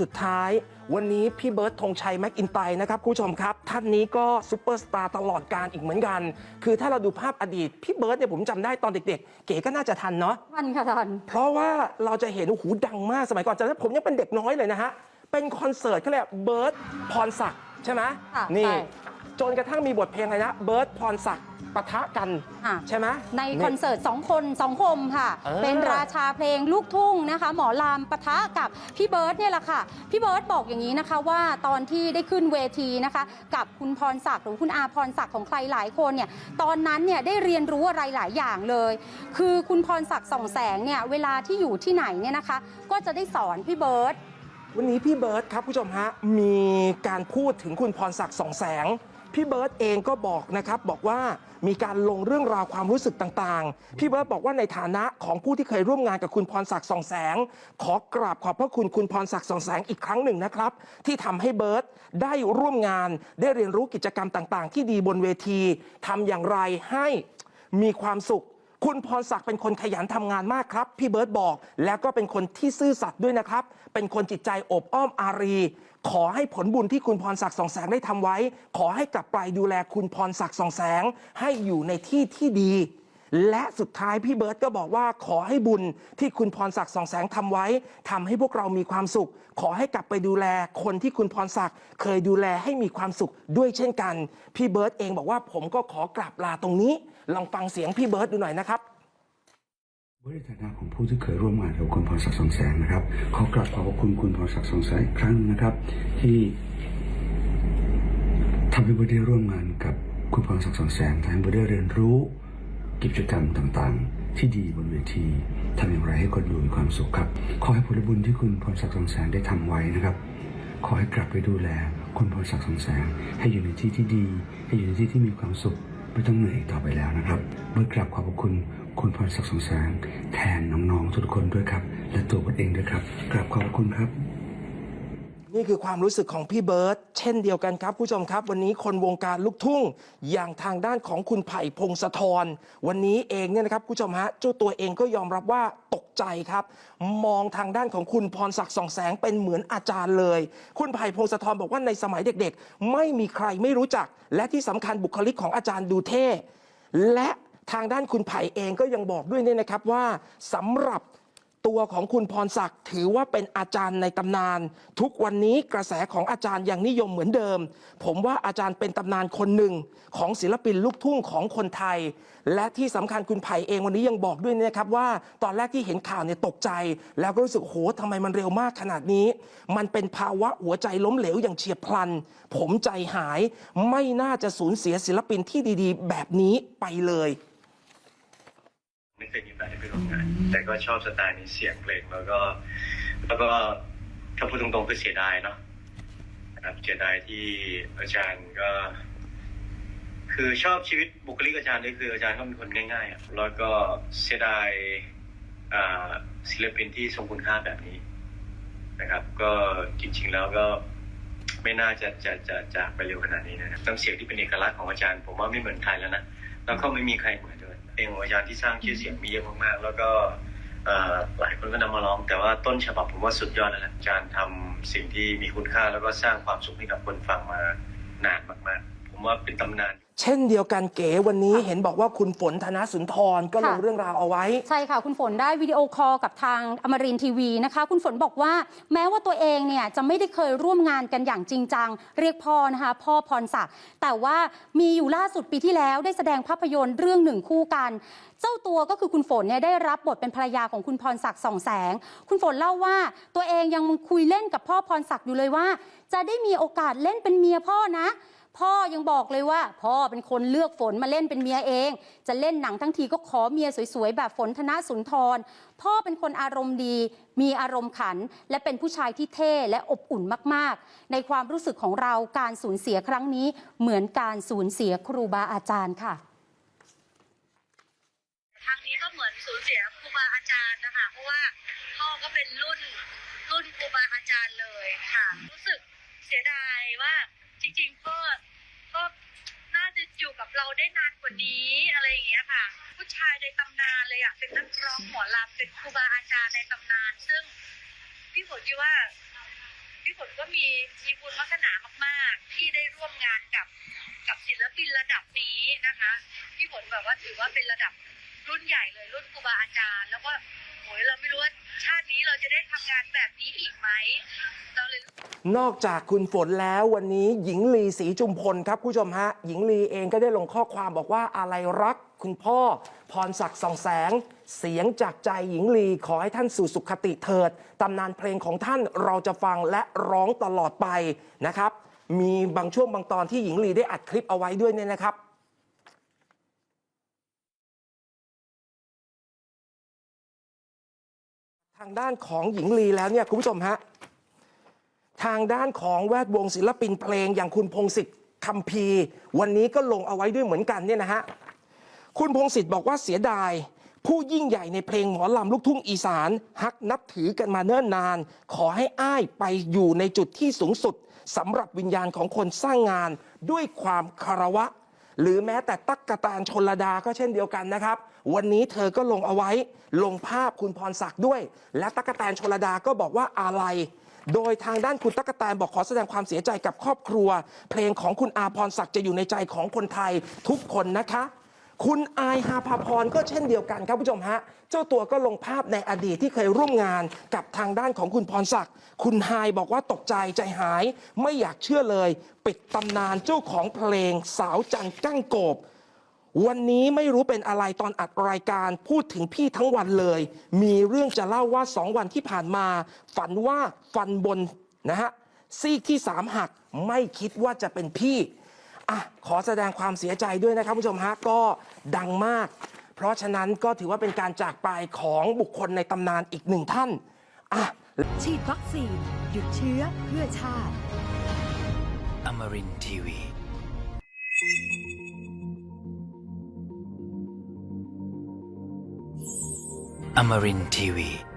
สุดท้ายวันนี้พี่เบิร์ดธงชัยแม็กอินไตร์นะครับคุณผู้ชมครับ ท่านนี้ก็ซูเปอร์สตาร์ตลอดการอีกเหมือนกัน คือถ้าเราดูภาพอดีต พี่เบิร์ดเนี่ยผมจำได้ตอนเด็กๆ เก๋ก็น่าจะทันเนาะทันค่ะทัน เพราะว่าเราจะเห็นโอ้โหดังมากสมัยก่อนจำได้ผมยังเป็นเด็กน้อยเลยนะฮะ เป็นคอนเสิร์ตเขาเรียกเบิร์ดพรศักดิ์ใช่ไหมค่ะนี่ ใช่ จนกระทั่งมีบทเพลงอะไรนะเบิร์ดพรศักดิ์ ปะทะกัน อะ ใช่ไหม ในคอนเสิร์ตสองคนสองคมค่ะ เออเป็นราชาเพลงลูกทุ่งนะคะ หมอลำปะทะกับพี่เบิร์ตเนี่ยแหละค่ะ พี่เบิร์ตบอกอย่างนี้นะคะว่าตอนที่ได้ขึ้นเวทีนะคะ กับคุณพรศักดิ์หรือคุณอาพรศักดิ์ของใครหลายคนเนี่ยตอนนั้นเนี่ยได้เรียนรู้อะไรหลายอย่างเลย คือคุณพรศักดิ์ส่องแสงเนี่ยเวลาที่อยู่ที่ไหนเนี่ยนะคะ ก็จะได้สอนพี่เบิร์ตวันนี้พี่เบิร์ตครับผู้ชมฮะ มีการพูดถึงคุณพรศักดิ์สองแสง พี่เบิร์ตเองก็บอกนะครับบอกว่ามีการลงเรื่องราวความรู้สึกต่างๆ พี่เบิร์ตบอกว่าในฐานะของผู้ที่เคยร่วมงานกับคุณพรศักดิ์สองแสง ขอกราบขอบพระคุณคุณพรศักดิ์สองแสงอีกครั้งหนึ่งนะครับ ที่ทำให้เบิร์ตได้ร่วมงานได้เรียนรู้กิจกรรมต่างๆ ที่ดีบนเวทีทำอย่างไรให้มีความสุข คุณพรศักดิ์เป็นคนขยันทำงานมากครับ พี่เบิร์ตบอก แล้วก็เป็นคนที่ซื่อสัตย์ด้วยนะครับ เป็นคนจิตใจอบอ้อมอารี ขอให้ผลบุญที่คุณพรศักดิ์สองแสงได้ทำไว้ ขอให้กลับไปดูแลคุณพรศักดิ์สองแสง ให้อยู่ในที่ที่ดี และสุดท้ายพี่เบิร์ตก็บอกว่าขอให้บุญที่คุณพรศักดิ์สองแสงทำไว้ทำให้พวกเรามีความสุข ขอให้กลับไปดูแลคนที่คุณพรศักดิ์เคยดูแลให้มีความสุขด้วยเช่นกัน พี่เบิร์ตเองบอกว่าผมก็ขอกลับลาตรงนี้ ลองฟังเสียงพี่เบิร์ตดูหน่อยนะครับในฐานะของผู้ที่เคยร่วมงานกับคุณพรศักดิ์สองแสงนะครับขอกราบขอบคุณคุณพรศักดิ์สองแสงอีกครั้งนะครับ ที่ทำให้บุได้ร่วมงานกับคุณพรศักดิ์สองแสงทำให้บุได้เรียนรู้ กิจกรรมต่างๆ ที่ดีบนเวทีทำอย่างไรให้คนดูมีความสุขครับ ขอให้ผลบุญที่คุณพรศักดิ์สองแสงได้ทำไว้นะครับขอให้กลับไปดูแลคุณพรศักดิ์สองแสงให้อยู่ในที่ที่ดี ให้อยู่ในที่ที่มีความสุขไม่ต้องเหนื่อยต่อไปแล้วนะครับเมื่อกราบขอบคุณคุณพรศักดิ์สองแสงแทนน้องๆทุกคนด้วยครับ และตัวผมเองด้วยครับกราบขอบคุณครับ นี่คือความรู้สึกของพี่เบิร์ตเช่นเดียวกันครับผู้ชมครับ วันนี้คนวงการลูกทุ่ง อย่างทางด้านของคุณไผ่พงศธรวันนี้เองเนี่ยนะครับผู้ชมฮะเจ้าตัวเองก็ยอมรับว่าตกใจครับ มองทางด้านของคุณพรศักดิ์สองแสงเป็นเหมือนอาจารย์เลย คุณไผ่พงศธรบอกว่าในสมัยเด็กๆ ไม่มีใครไม่รู้จัก และที่สำคัญบุคลิกของอาจารย์ดูเท่และทางด้านคุณไผ่เองก็ยังบอกด้วยเนี่ยนะครับว่าสำหรับ ตัวของคุณพรศักดิ์ถือว่าเป็นอาจารย์ในตำนาน ทุกวันนี้กระแสของอาจารย์ยังนิยมเหมือนเดิม ผมว่าอาจารย์เป็นตำนานคนหนึ่งของศิลปินลูกทุ่งของคนไทย และที่สำคัญคุณไผ่เองวันนี้ยังบอกด้วยนะครับว่าตอนแรกที่เห็นข่าวเนี่ยตกใจ แล้วก็รู้สึกโหทำไมมันเร็วมากขนาดนี้ มันเป็นภาวะหัวใจล้มเหลวอย่างเฉียบพลัน ผมใจหายไม่น่าจะสูญเสียศิลปินที่ดีๆ แบบนี้ไปเลย เคยมีโอกาสได้ไปร่วมงาน แต่ก็ชอบสไตล์นี้เสียงเพลงแล้วก็ แล้วก็ถ้าพูดตรงๆคือเสียดายเนาะนะครับเสียดายที่อาจารย์ก็ คือชอบชีวิตบุคลิกอาจารย์ด้วยคืออาจารย์เขาเป็นคนง่ายๆอะแล้วก็เสียดายอ่าศิลปินที่ทรงคุณค่าแบบนี้นะครับ ก็จริงๆแล้วก็ไม่น่าจะจะจะจากไปเร็วขนาดนี้นะครับน้ำเสียงที่เป็นเอกลักษณ์ของอาจารย์ ผมว่าไม่เหมือนใครแล้วนะแล้วก็ไม่มีใครเหมือน เพลงของอาจารย์ที่สร้างชื่อเสียงมีเยอะมากๆ แล้วก็หลายคนก็นำมาร้อง แต่ว่าต้นฉบับผมว่าสุดยอดแล้วแหละอาจารย์ทำสิ่งที่มีคุณค่าแล้วก็สร้างความสุขให้กับคนฟังมานานมากๆ ผมว่าเป็นตำนาน เช่นเดียวกันเก๋วันนี้เห็นบอกว่าคุณฝนธนสุนทรก็ลงค่ะ เรื่องราวเอาไว้ ใช่ค่ะ คุณฝนได้วิดีโอคอลกับทางอมรินทีวีนะคะ คุณฝนบอกว่าแม้ว่าตัวเองเนี่ยจะไม่ได้เคยร่วมงานกันอย่างจริงจัง เรียกพ่อนะคะ พ่อพรศักดิ์แต่ว่ามีอยู่ล่าสุดปีที่แล้วได้แสดงภาพยนตร์เรื่องหนึ่งคู่กัน เจ้าตัวก็คือคุณฝนเนี่ยได้รับบทเป็นภรรยาของคุณพรศักดิ์สองแสง คุณฝนเล่าว่าตัวเองยังคุยเล่นกับพ่อพรศักดิ์อยู่เลยว่า จะได้มีโอกาสเล่นเป็นเมียพ่อนะ พ่อยังบอกเลยว่า พ่อเป็นคนเลือกฝนมาเล่นเป็นเมียเอง จะเล่นหนังทั้งทีก็ขอเมียสวยๆ แบบฝนธนสุนทร พ่อเป็นคนอารมณ์ดี มีอารมณ์ขัน และเป็นผู้ชายที่เท่และอบอุ่นมากๆ ในความรู้สึกของเราการสูญเสียครั้งนี้เหมือนการสูญเสียครูบาอาจารย์ค่ะครั้งนี้ก็เหมือนสูญเสียครูบาอาจารย์นะคะเพราะว่าพ่อก็เป็นรุ่นรุ่นครูบาอาจารย์เลยค่ะ รู้สึกเสียดายว่า จริงๆพ่อก็น่าจะอยู่กับเราได้นานกว่านี้อะไรอย่างเงี้ยค่ะ ผู้ชายในตำนานเลยอะเป็นนักร้องหมอลำเป็นครูบาอาจารย์ในตำนาน ซึ่งพี่ฝนคิดว่าพี่ฝนก็มีมีบุญวาสนามาก ๆ ที่ได้ร่วมงานกับกับศิลปินระดับนี้นะคะพี่ฝนแบบว่าถือว่าเป็นระดับรุ่นใหญ่เลยรุ่นครูบาอาจารย์ แล้วก็โหยเราไม่รู้ว่าชาตินี้เราจะได้ทำงานแบบนี้อีกไหม นอกจากคุณฝนแล้ววันนี้หญิงลีศรีจุมพลครับผู้ชมฮะ หญิงลีเองก็ได้ลงข้อความบอกว่าอะไรรักคุณพ่อ พรศักดิ์ส่องแสง เสียงจากใจหญิงลีขอให้ท่านสู่สุขติเถิดตำนานเพลงของท่านเราจะฟังและร้องตลอดไปนะครับ มีบางช่วงบางตอนที่หญิงลีได้อัดคลิปเอาไว้ด้วยเนี่ยนะครับทางด้านของหญิงลีแล้วเนี่ยคุณผู้ชมฮะ ทางด้านของแวดวงศิลปินเพลงอย่างคุณพงศิษฐ์คำพีวันนี้ก็ลงเอาไว้ด้วยเหมือนกันเนี่ยนะฮะคุณพงศิษฐ์บอกว่าเสียดาย ผู้ยิ่งใหญ่ในเพลงหมอลำลูกทุ่งอีสานฮักนับถือกันมาเนิ่นนาน ขอให้อ้ายไปอยู่ในจุดที่สูงสุดสำหรับวิญญาณของคนสร้างงานด้วยความคารวะ หรือแม้แต่ตั๊กกะแตนชนระดาก็เช่นเดียวกันนะครับ วันนี้เธอก็ลงเอาไว้ ลงภาพคุณพรศักดิ์ด้วย และตั๊กกะแตนชนระดาก็บอกว่าอะไร โดยทางด้านคุณตั๊กแตนบอกขอแสดงความเสียใจกับครอบครัว เพลงของคุณอาพรศักดิ์จะอยู่ในใจของคนไทยทุกคนนะคะ คุณอายฮาภาพรก็เช่นเดียวกันครับผู้ชมฮะ เจ้าตัวก็ลงภาพในอดีตที่เคยร่วมงานกับทางด้านของคุณพรศักดิ์คุณไฮายบอกว่าตกใจใจหาย ไม่อยากเชื่อเลย ปิดตำนานเจ้าของเพลงสาวจันกั้งโกบ วันนี้ไม่รู้เป็นอะไรตอนอัดรายการพูดถึงพี่ทั้งวันเลย มีเรื่องจะเล่าว่าสองวันที่ผ่านมา ฝันว่าฟันบนนะฮะซีกที่สามหักไม่คิดว่าจะเป็นพี่อะขอแสดงความเสียใจด้วยนะครับผู้ชมฮะก็ดังมาก เพราะฉะนั้นก็ถือว่าเป็นการจากไปของบุคคลในตำนานอีกหนึ่งท่านอะฉีดวัคซีนหยุดเชื้อเพื่อชาติ Amarin Tiwi. Amarin TV.